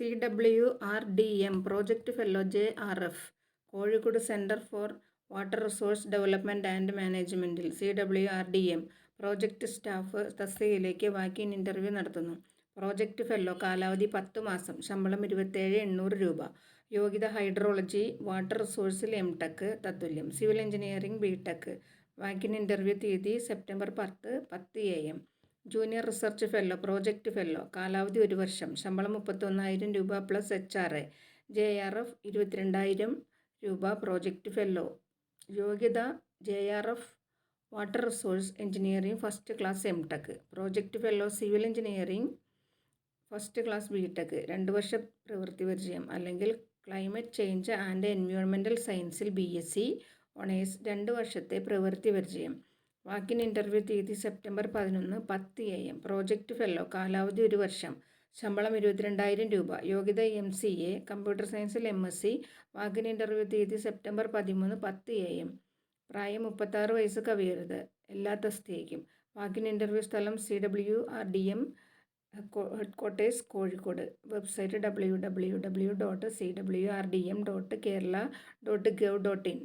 C W R D M project fellow J R F Kozhikode centre for water resource development and മാനേജ്മെന്റിൽ C W R D M project staff തസ്തികയിലേക്ക് walk in interview നടത്തുന്നു. Project fellow കാലാവധി പത്ത് മാസം ശമ്പളം ഇരുപത്തേഴ് എണ്ണൂറ് രൂപ. യോഗ്യത ഹൈഡ്രോളജി വാട്ടർ റിസോഴ്സിൽ M tech തത്തുല്യം. Civil engineering B tech walk in interview തീയതി സെപ്റ്റംബർ പത്ത് പത്ത് A M junior research fellow project fellow കാലാവധി ഒരു വർഷം ശമ്പളം മുപ്പത്തൊന്നായിരം രൂപ plus H R A J R F ഇരുപത്തിരണ്ടായിരം രൂപ പ്രോജക്റ്റ് ഫെല്ലോ. യോഗ്യത J R F water resource engineering first class M tech. Project fellow civil engineering first class B tech. രണ്ട് വർഷ പ്രവൃത്തി പരിചയം അല്ലെങ്കിൽ ക്ലൈമറ്റ് ചേഞ്ച് ആൻഡ് എൻവയോൺമെന്റൽ സയൻസിൽ ബി എസ് സി ഓണേഴ്സ് രണ്ട് വർഷത്തെ പ്രവൃത്തി പരിചയം. വാക്കിൻ ഇന്റർവ്യൂ തീയതി സെപ്റ്റംബർ പതിനൊന്ന് പത്ത് എ എം പ്രോജക്റ്റ് ഫെല്ലോ കാലാവധി ഒരു വർഷം ശമ്പളം ഇരുപത്തിരണ്ടായിരം രൂപ. യോഗ്യത എം സി എ കമ്പ്യൂട്ടർ സയൻസിൽ M S C walk in interview തീയതി സെപ്റ്റംബർ പതിമൂന്ന് പത്ത് എ എം പ്രായം മുപ്പത്താറ് വയസ്സ് കവിയരുത്. എല്ലാ തസ്തികയ്ക്കും. വാക്കിൻ ഇന്റർവ്യൂ സ്ഥലം C W R D M head quarters Kozhikode. Website W W W dot C W R D M dot Kerala dot gov dot in